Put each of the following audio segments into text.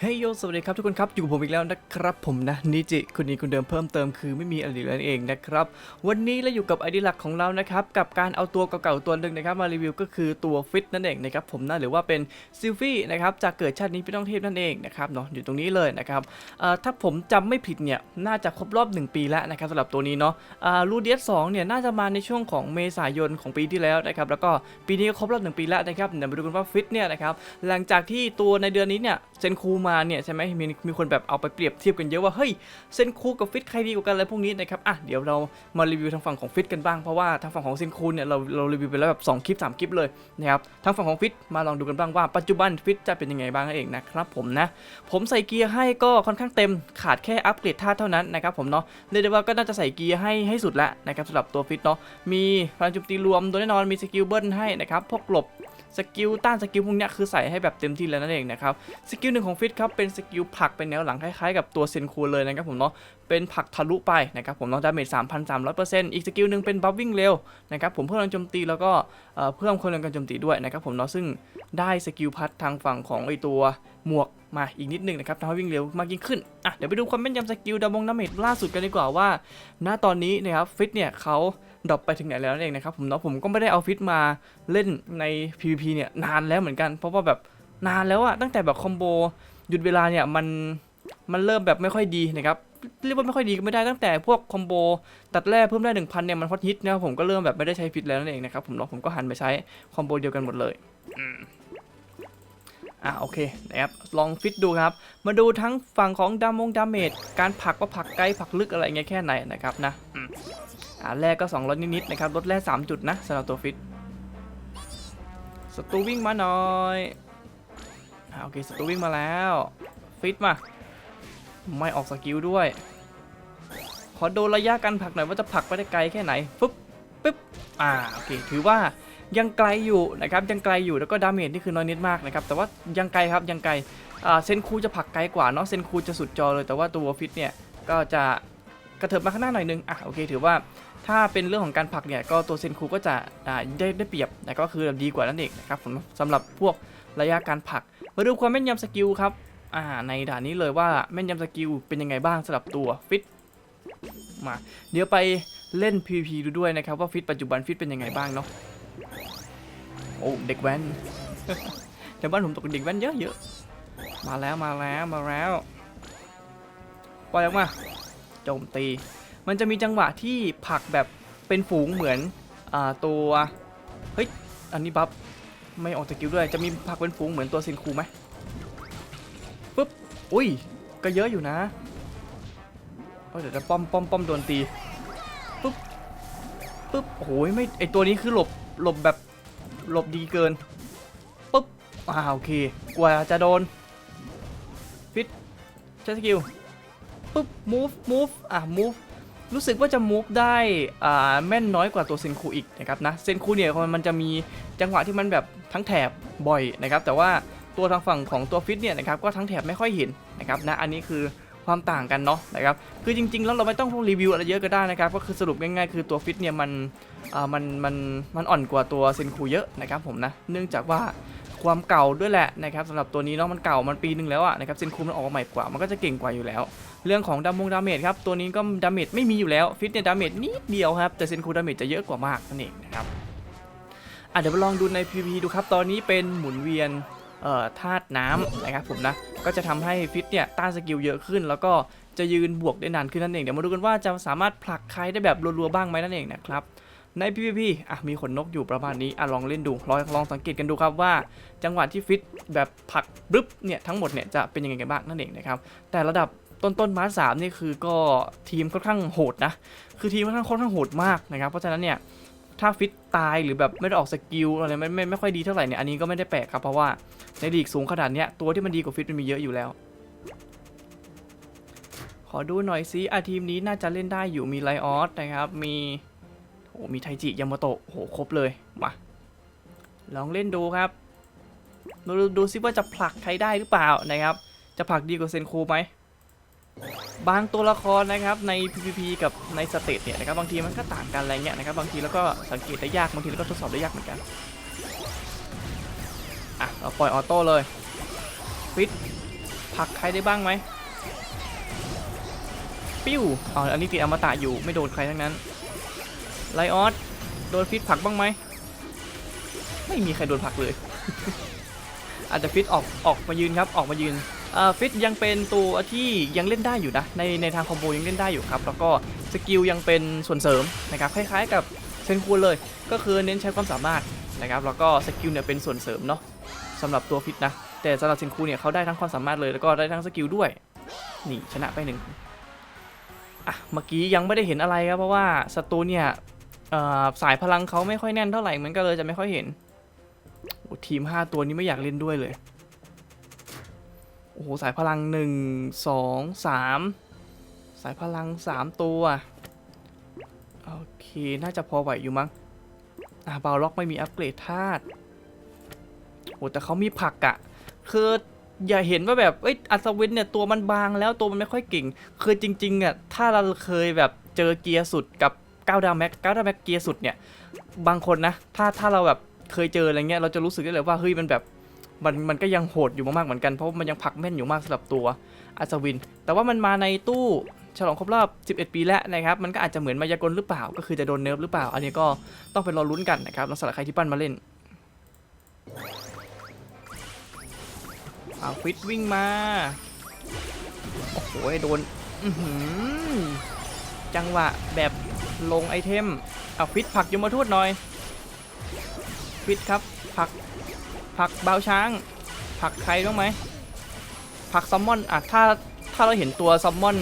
เฮ้ยโยสวัสดีครับทุกคนครับอยู่กับผมอีกแล้วนะครับผมนะนิจิคนนี้คนเดิมเพิ่มเติมคือไม่มีอะไรเลยนั่นเองนะครับวันนี้เราอยู่กับไอดีหลักของเรานะครับกับการเอาตัวเก่าๆตัวหนึ่งนะครับมารีวิวก็คือตัวฟิตนั่นเองนะครับผมนะหรือว่าเป็นซิลฟี่นะครับจากเกิดชาตินี้เป็นต้องเทพนั่นเองนะครับเนาะอยู่ตรงนี้เลยนะครับถ้าผมจำไม่ผิดเนี่ยน่าจะครบรอบ 1 ปีแล้วนะครับสำหรับตัวนี้เนาะอ่าลูเดียสสองเนี่ยน่าจะมาในช่วงของเมษายนของปีที่แล้วนะครับแล้วก็ปีนี้ก็ครบรอบ1ปีแล้วนะครับเดี๋ยวมาดูกันว่าฟิตเนี่ยนะครับหลังจากที่ตัวในเดือนนี้เนี่ยเซนคูมาเนี่ยใช่ไหมมีมีคนแบบเอาไปเปรียบเทียบกันเยอะว่าเฮ้ยเซนคูกับฟิตใครดีกว่ากันอะไรพวกนี้นะครับอะเดี๋ยวเรามารีวิวทางฝั่งของฟิตกันบ้างเพราะว่าทางฝั่งของเซนคูเนี่ยเราเรารีวิวไปแล้วแบบ2คลิป3คลิปเลยนะครับทางฝั่งของฟิตมาลองดูกันบ้างว่าปัจจุบันฟิตจะเป็นยังไงบ้างนั่นเองนะครับผมนะผมใส่เกียร์ให้ก็ค่อนข้างเต็มขาดแค่อัปเกรดท่าเท่านั้นนะครับผมเนาะเรียกได้ว่าก็น่าจะใส่เกียร์ให้ให้สุดแล้วนะครับสำหรับตัวฟิตเนาะมีพลังโจมตีรวมโดยแน่นอนมีสกิลเบิ้ลให้นะครับพวกหลบสกิลต้านสกิลพวกนี้คือใส่ให้แบบเต็มที่แล้วนั่นเองนะครับสกิลหนึ่งของฟิตครับเป็นสกิลผักเป็นแนวหลังคล้ายๆกับตัวเซนคูเลยนะครับผมเนาะเป็นผักทะลุไปนะครับผมเนาะดาเมจ3,300%อีกสกิลหนึ่งเป็นบัฟวิ่งเร็วนะครับผมเพิ่มแรงโจมตีแล้วก็เอ่อเพิ่มคนแรงการโจมตีด้วยนะครับผมเนาะซึ่งได้สกิลพัดทางฝั่งของไอตัวหมวกมาอีกนิดนึงนะครับทำให้วิ่งเร็วมากยิ่งขึ้นอะเดี๋ยวไปดูความแม่นยำสกิลดามงดาเมจล่าสุดกันดีกว่าว่า ณตอนนี้นะครับฟิตเนี่ยเขาดรอปไปถึงไหนแล้วนั่นเองนะครับผมเนาะผมก็ไม่ได้เอาฟิตมาเล่นใน PVP เนี่ยนานแล้วเหมือนกัน เพราะว่าแบบนานแล้วอะตั้งแต่แบบคอมโบ หยุดเวลาเนี่ยมันมันเริ่มแบบไม่ค่อยดีนะครับเรียกว่าไม่ค่อยดีก็ไม่ได้ตั้งแต่พวกคอมโบตัดแร่เพิ่มได้ 1,000 เนี่ยมันฮอตฮิตนะครับผมก็เริ่มแบบไม่ได้ใช้ฟิตแล้วนั่นเองนะครับผมเนาะผมก็หันไปใช้คอมโบเดียวกันหมดเลยอืมอะโอเคนะครับลองฟิตดูครับ มาดูทั้งฝั่งของดามงดาเมจการผลักว่าผลักไกลผลักลึกอะไรเงี้ยแค่ไหนนะครับนะอืมอ่าแรกก็ 200 นิดๆนะครับลดแร่3จุดนะสำหรับตัวฟิตสตูวิ่งมาหน่อย อ่าโอเคสตูวิ่งมาแล้ว ฟิตมา ไม่ออกสกิลด้วย ขอดูระยะการผลักหน่อยว่าจะผลักไปได้ไกลแค่ไหนปึ๊บปึ๊บอ่าโอเคถือว่ายังไกลอยู่นะครับยังไกลอยู่แล้วก็ดาเมจนี่คือน้อยนิดมากนะครับแต่ว่ายังไกลครับยังไกลอ่าเซนคูจะผลักไกลกว่าเนาะเซนคูจะสุดจอเลยแต่ว่าตัวฟิตเนี่ยก็จะกระเถิบมาข้างหน้าหน่อยนึงอะโอเคถือว่าถ้าเป็นเรื่องของการผลักเนี่ยก็ตัวเซนคูก็จะได้ได้เปรียบนะก็คือดีกว่านั่นเองนะครับสำหรับพวก ระยะการผลัก มาดูความแม่นยำสกิลครับอ่าในด่านนี้เลยว่าแม่นยำสกิลเป็นยังไงบ้างสำหรับตัวฟิตมา เดี๋ยวไปเล่น PVP ดูด้วยนะครับ ว่าฟิตปัจจุบันฟิตเป็นยังไงบ้างเนาะโอ้เด็กแว้นแถวบ้านผมตกเด็กแว้นเยอะๆมาแล้วมาแล้วมาแล้วปล่อยออกมาโจมตี มันจะมีจังหวะที่ผลักแบบเป็นฝูงเหมือนอ่าตัวเฮ้ยอันนี้บัฟ ไม่ออกสกิลด้วย จะมีผักเป็นฝูงเหมือนตัวซินคูไหมปุ๊บ อุ้ย ก็เยอะอยู่นะเอ้ยเดี๋ยวจะป้อมป้อมป้อมโดนตี ปุ๊บ ปุ๊บ โอ้ยไม่ ไอตัวนี้คือหลบ หลบแบบ หลบดีเกิน ปุ๊บ อ่าโอเค กว่าจะโดน ฟิตใช้สกิล ปุ๊บ move move อะ move รู้สึกว่าจะ move ได้ อ่า แม่นน้อยกว่าตัวเซนคูอีกนะครับนะ เซนคูเนี่ยมันจะมี จังหวะที่มันแบบทั้งแถบบ่อยนะครับ แต่ว่าตัวทางฝั่งของตัวฟิตเนี่ยนะครับก็ทั้งแถบไม่ค่อยเห็นนะครับนะอันนี้คือความต่างกันเนาะนะครับคือจริงๆ แล้วเราไม่ต้องรีวิวอะไรเยอะก็ได้นะครับก็คือสรุปง่ายๆ คือตัวฟิตเนี่ยมันอ่ามันมันมันอ่อนกว่าตัวเซนคูเยอะนะครับผมนะเนื่องจากว่าความเก่าด้วยแหละนะครับสำหรับตัวนี้เนาะมันเก่ามันปีนึงแล้วอะนะครับเซนคูมันออกมาใหม่กว่ามันก็จะเก่งกว่าอยู่แล้ว เรื่องของดามงดาเมจครับตัวนี้ก็ดาเมจไม่มีอยู่แล้วฟิตเนี่ยดาเมจนิดเดียวครับแต่เซนคูดาเมจจะเยอะกว่ามากนั่นเองนะครับ อะเดี๋ยวมาลองดูใน PVP ดูครับ ตอนนี้เป็นหมุนเวียนเอ่อธาตุน้ำนะครับผมนะ ก็จะทำให้ฟิตเนี่ยต้านสกิลเยอะขึ้น แล้วก็จะยืนบวกได้นานขึ้นนั่นเอง เดี๋ยวมาดูกันว่าจะสามารถผลักใครได้แบบรัวๆบ้างไหมนั่นเองนะครับ ใน PVP อะมีขนนกอยู่ประมาณนี้ อะลองเล่นดู ลองลองสังเกตกันดูครับว่า จังหวะที่ฟิตแบบผลักบรึบเนี่ยทั้งหมดเนี่ยจะเป็นยังไงกันบ้างนั่นเองนะครับ แต่ระดับต้นต้นมาสามนี่คือก็ทีมค่อนข้างโหดนะ คือทีมค่อนข้างค่อนข้างโหดมากนะครับ เพราะฉะนั้นเนี่ย ถ้าฟิตตายหรือแบบไม่ได้ออกสกิลอะไรไม่ไม่ไม่ค่อยดีเท่าไหร่เนี่ยอันนี้ก็ไม่ได้แปลกครับเพราะว่าในลีกสูงขนาดเนี้ยตัวที่มันดีกว่าฟิตมันมีเยอะอยู่แล้ว ขอดูหน่อยซิอาทีมนี้น่าจะเล่นได้อยู่มีไลออสนะครับมีโอ้มีไทจิยามาโตะโอ้โหครบเลยมาลองเล่นดูครับดูดูดูซิว่าจะผลักใครได้หรือเปล่านะครับ จะผลักดีกว่าเซนคูไหม บางตัวละครนะครับใน PVP กับในสเตตเนี่ยนะครับบางทีมันก็ต่างกันอะไรเงี้ยนะครับบางทีแล้วก็สังเกตได้ยากบางทีแล้วก็ทดสอบได้ยากเหมือนกันอะเราปล่อยออโต้เลยฟิตผักใครได้บ้างไหมปิ้วอ๋ออันนี้ติดอมตะอยู่ไม่โดนใครทั้งนั้นไลออสโดนฟิตผักบ้างไหมไม่มีใครโดนผักเลย อาจจะฟิตออกออกมายืนครับออกมายืน ฟิตยังเป็นตัวที่ยังเล่นได้อยู่นะในในทางคอมโบยังเล่นได้อยู่ครับแล้วก็สกิลยังเป็นส่วนเสริมนะครับคล้ายๆกับเซนคูเลย ก็คือเน้นใช้ความสามารถนะครับแล้วก็สกิลเนี่ยเป็นส่วนเสริมเนาะสำหรับตัวฟิตนะแต่สำหรับเซนคูเนี่ยเขาได้ทั้งความสามารถเลยแล้วก็ได้ทั้งสกิลด้วยนี่ชนะไปหนึ่งอะเมื่อกี้ยังไม่ได้เห็นอะไรครับเพราะว่าศัตรูเนี่ยสายพลังเขาไม่ค่อยแน่นเท่าไหร่เหมันก็เลยจะไม่ค่อยเห็นทีม 5 ตัวนี้ไม่อยากเล่นด้วยเลย อ้โห สายพลัง1 2 3สองสามสายพลัง3ตัว โอเค น่าจะพอไหวอยู่มั้ง อ่าบาล็อกไม่มีอัปเกรดธาตุโอ้แต่เขามีผักอะคืออย่าเห็นว่าแบบเอ้ยอัศวินเนี่ยตัวมันบางแล้วตัวมันไม่ค่อยเก่ง คือจริงๆอะถ้าเราเคยแบบเจอเกียร์สุดกับ9ดาวแม็ก9ดาวแม็กเกียร์สุดเนี่ย บางคนนะ ถ้าถ้าเราแบบเคยเจออะไรเงี้ยเราจะรู้สึกได้เลยว่าเฮ้ยมันแบบ มันมันก็ยังโหดอยู่มากๆเหมือนกันเพราะมันยังผลักแม่นอยู่มากสำหรับตัวอัศวิน แต่ว่ามันมาในตู้ฉลองครบรอบ 11 ปีแล้วนะครับ มันก็อาจจะเหมือนมายากลหรือเปล่า ก็คือจะโดนเนิร์ฟหรือเปล่า อันนี้ก็ต้องไปรอลุ้นกันนะครับสำหรับใครที่ปั้นมาเล่นเอาฟิตวิ่งมา โอ้โหโดนจังหวะแบบลงไอเทมเอาฟิตผลักยมทูตหน่อย ฟิตครับผลัก ผักเบาช้าง ผักใครบ้างไหมผักซัมมอนอะถ้าถ้าเราเห็นตัวซัมมอน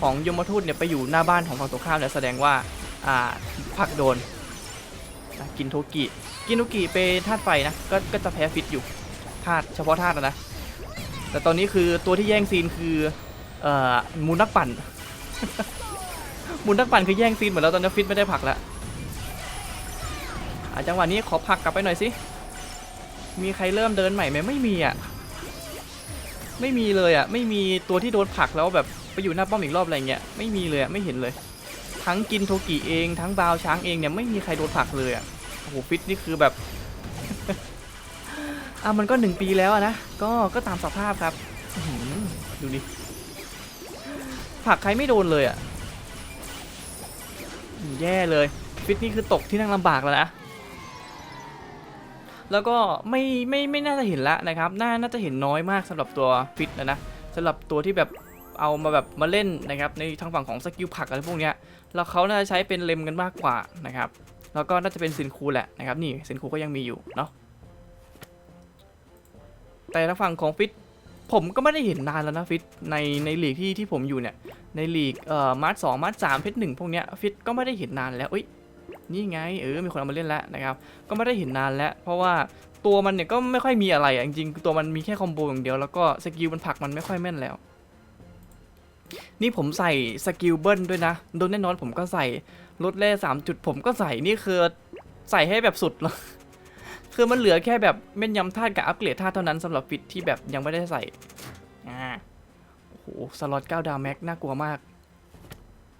ของยมทูตเนี่ยไปอยู่หน้าบ้านของฝั่งตรงข้ามเนี่ยแสดงว่าอ่าผักโดนกินโทกิกินโทกิเป็นธาตุไฟนะก็ก็จะแพ้ฟิตอยู่ธาตุเฉพาะธาตุนะแต่ตอนนี้คือตัวที่แย่งซีนคือเอ่อมูลนักปั่นมูลนักปั่นคือแย่งซีนเหมดแล้วตอนนี้ฟิตไม่ได้ผักแล้วอะจังหวะนี้ขอผักกลับไปหน่อยสิ มีใครเริ่มเดินใหม่ไหมไม่มีอะ ไม่มีเลยอะ ไม่มีตัวที่โดนผลักแล้วแบบไปอยู่หน้าป้อมอีกรอบอะไรเงี้ย ไม่มีเลยอะ ไม่เห็นเลย ทั้งกินโทกิเอง ทั้งบาวช้างเองเนี่ยไม่มีใครโดนผลักเลยอะ โอ้โหฟิตนี่คือแบบ อะมันก็หนึ่งปีแล้วนะ ก็ ก็ตามสภาพครับ ดูดิ ผลักใครไม่โดนเลยอะ แย่เลย ฟิตนี่คือตกที่นั่งลำบากแล้วนะ แล้วก็ไม่ไม่ไม่น่าจะเห็นละนะครับน่าน่าจะเห็นน้อยมากสำหรับตัวฟิตนะนะสำหรับตัวที่แบบเอามาแบบมาเล่นนะครับในทางฝั่งของสกิลผักอะไรพวกเนี้ยแล้วเขาน่าจะใช้เป็นเลมกันมากกว่านะครับแล้วก็น่าจะเป็นซินคูแหละนะครับนี่ซินคูก็ยังมีอยู่เนาะแต่ทางฝั่งของฟิตผมก็ไม่ได้เห็นนานแล้วนะฟิตในในลีกที่ที่ผมอยู่เนี่ยในลีกเอ่อมาร์สองมาร์สามเพชรหนึ่งพวกเนี้ยฟิตก็ไม่ได้เห็นนานแล้วเอ้ย นี่ไงเออมีคนเอามาเล่นแล้วนะครับ ก็ไม่ได้เห็นนานแล้ว เพราะว่าตัวมันเนี่ยก็ไม่ค่อยมีอะไรอะจริงๆตัวมันมีแค่คอมโบอย่างเดียวแล้วก็สกิลมันผลักมันไม่ค่อยแม่นแล้ว นี่ผมใส่สกิลเบิ้ลด้วยนะ โดนแน่นอนผมก็ใส่ลดแร่สามจุดผมก็ใส่นี่คือใส่ให้แบบสุดเลยคือมันเหลือแค่แบบแม่นยำธาตุกับอัปเกรดธาตุเท่านั้นสำหรับฟิตที่แบบยังไม่ได้ใส่อ่าโอ้โหสล็อต9ดาวแม็กน่ากลัวมาก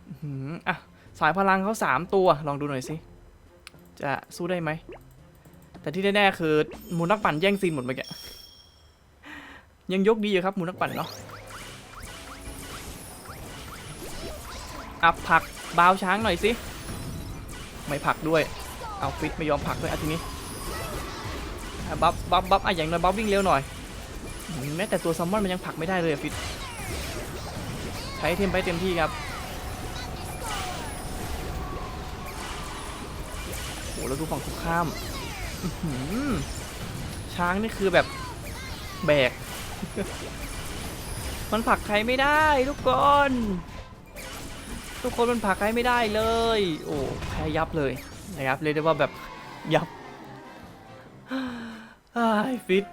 อื้อหืออะ สายพลังเขา3 ตัว ลองดูหน่อยสิ จะสู้ได้ไหม แต่ที่แน่ๆคือมูนักปั่นแย่งซีนหมดเมื่อกี้ยังยกดีอยู่ครับมูนักปั่นเนาะ อับผักบาวช้างหน่อยสิ ไม่ผักด้วย เอาฟิตไม่ยอมผักด้วยอาทีนี้บัฟบัฟบัฟอะอย่างน้อยบัฟวิ่งเร็วหน่อย แม้แต่ตัวซัมมอนมันยังผักไม่ได้เลยอะฟิต ใช้เทมไปเต็มที่ครับ หแล้วดูฝั่งตรงข้ามช้างนี่คือแบบแบก มันผลักใครไม่ได้ทุกคน ทุกคนมันผลักใครไม่ได้เลย โอ้แพ้ยับเลยนะครับเรียกได้ว่าแบบยับไอ้ฟิต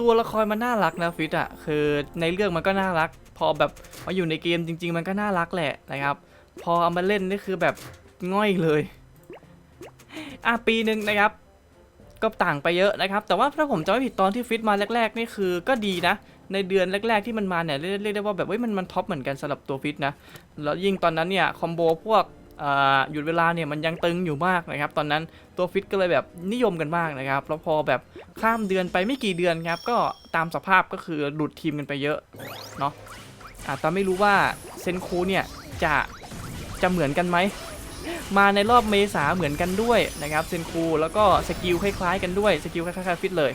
ตัวละครมันน่ารักนะฟิตอะคือในเรื่องมันก็น่ารัก พอแบบมาอยู่ในเกมจริง ๆ มันก็น่ารักแหละนะครับ พอเอามาเล่นนี่คือแบบง่อยเลย อะปีหนึ่งนะครับ ก็ต่างไปเยอะนะครับ แต่ว่าถ้าผมจำไม่ผิดตอนที่ฟิตมาแรก ๆ นี่คือก็ดีนะ ในเดือนแรก ๆที่มันมาเนี่ยเรียกได้ว่าแบบเว้ยมันมันท็อปเหมือนกันสำหรับตัวฟิตนะ แล้วยิ่งตอนนั้นเนี่ยคอมโบพวกอ่าหยุดเวลาเนี่ยมันยังตึงอยู่มากนะครับ ตอนนั้นตัวฟิตก็เลยแบบนิยมกันมากนะครับแล้วพอแบบข้ามเดือนไปไม่กี่เดือนครับก็ตามสภาพก็คือหลุดทีมกันไปเยอะเนาะอาแต่ไม่รู้ว่าเซนคูเนี่ยจะจะเหมือนกันไหม มาในรอบเมษาเหมือนกันด้วยนะครับเซนคูแล้วก็สกิลคล้ายๆกันด้วยสกิลคล้ายๆฟิตเลย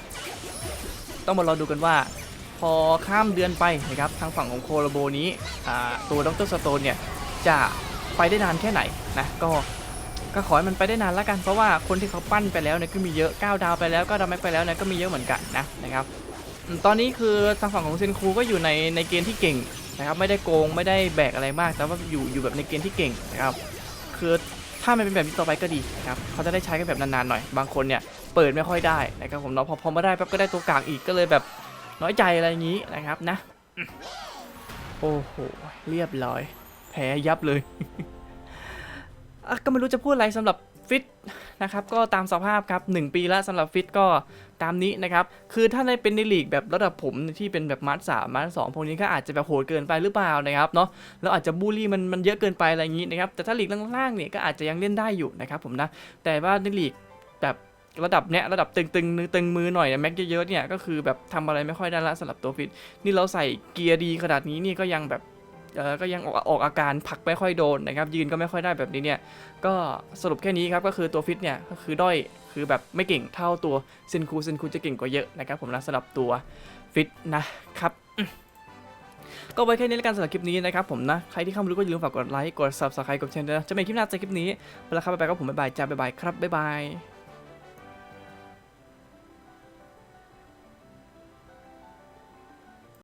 ต้องมารอดูกันว่า พอข้ามเดือนไปนะครับทางฝั่งของโคโลโบนี้ตัวดรสโตนเนี่ยจะไปได้นานแค่ไหนนะก็ก็ขอให้มันไปได้นานล้วกันเพราะว่าคนที่เขาปั้นไปแล้วเนี่ยก็มีเยอะ9ดาวไปแล้วก็ดาวแม็กไปแล้วเนี่ยก็มีเยอะเหมือนกันนะนะครับตอนนี้คือทางฝั่งของเซนคูก็อยู่ในในเกณฑ์ที่เก่งนะครับไม่ได้โกงไม่ได้แบกอะไรมาก แต่ว่าอยู่อยู่แบบในเกณฑ์ที่เก่งนะครับ คือถ้ามันเป็นแบบนี้ต่อไปก็ดีนะครับเขาจะได้ใช้กันแบบนานๆหน่อย บางคนเนี่ยเปิดไม่ค่อยได้นะครับผมเนาะพอพอมาได้ปั๊บก็ได้ตัวกลางอีกก็เลยแบบน้อยใจอะไรอย่างนี้นะครับนะ โอ้โหเรียบร้อย แพ้ยับเลยก็ไม่รู้จะพูดอะไรสำหรับ ฟิตนะครับก็ตามสภาพครับ 1 ปีล้วสำหรับฟิตก็ตามนี้นะครับ คือถ้าในเป็นในลีกแบบระดับผมที่เป็นแบบมาร์สามมาร์สองพวกนี้ก็อาจจะแบบโหดเกินไปหรือเปล่านะครับเนาะแล้วอาจจะบูลลี่มันมันเยอะเกินไปอะไรอย่างนี้นะครับแต่ถ้าลีกล่างๆเนี่ยก็อาจจะยังเล่นได้อยู่นะครับผมนะแต่ว่าในลีกแบบระดับเนี้ยระดับตึงตึงๆตึงมือหน่อยแม็กเยอะๆเนี่ยก็คือแบบทำอะไรไม่ค่อยได้ละสำหรับตัวฟิตนี่เราใส่เกียร์ดีขนาดนี้นี่ก็ยังแบบ ก็ยังออกออกอาการผลักไม่ค่อยโดนนะครับ ยืนก็ไม่ค่อยได้แบบนี้เนี่ย ก็สรุปแค่นี้ครับ ก็คือตัวฟิตเนี่ยก็คือด้อย คือแบบไม่เก่งเท่าตัวเซนคูเซนคูจะเก่งกว่าเยอะนะครับผมนะสำหรับตัวฟิตนะครับก็ไว้แค่นี้แล้วกันสำหรับคลิปนี้นะครับผมนะ ใครที่เข้ามาดูก็อย่าลืมฝากกดไลค์ กด subscribe กดแชร์นะจะไม่คลิปหน้าจากคลิปนี้เวลาครับไปไปก็ผมบ๊ายบายจ้าบ๊ายบายครับบ๊ายบาย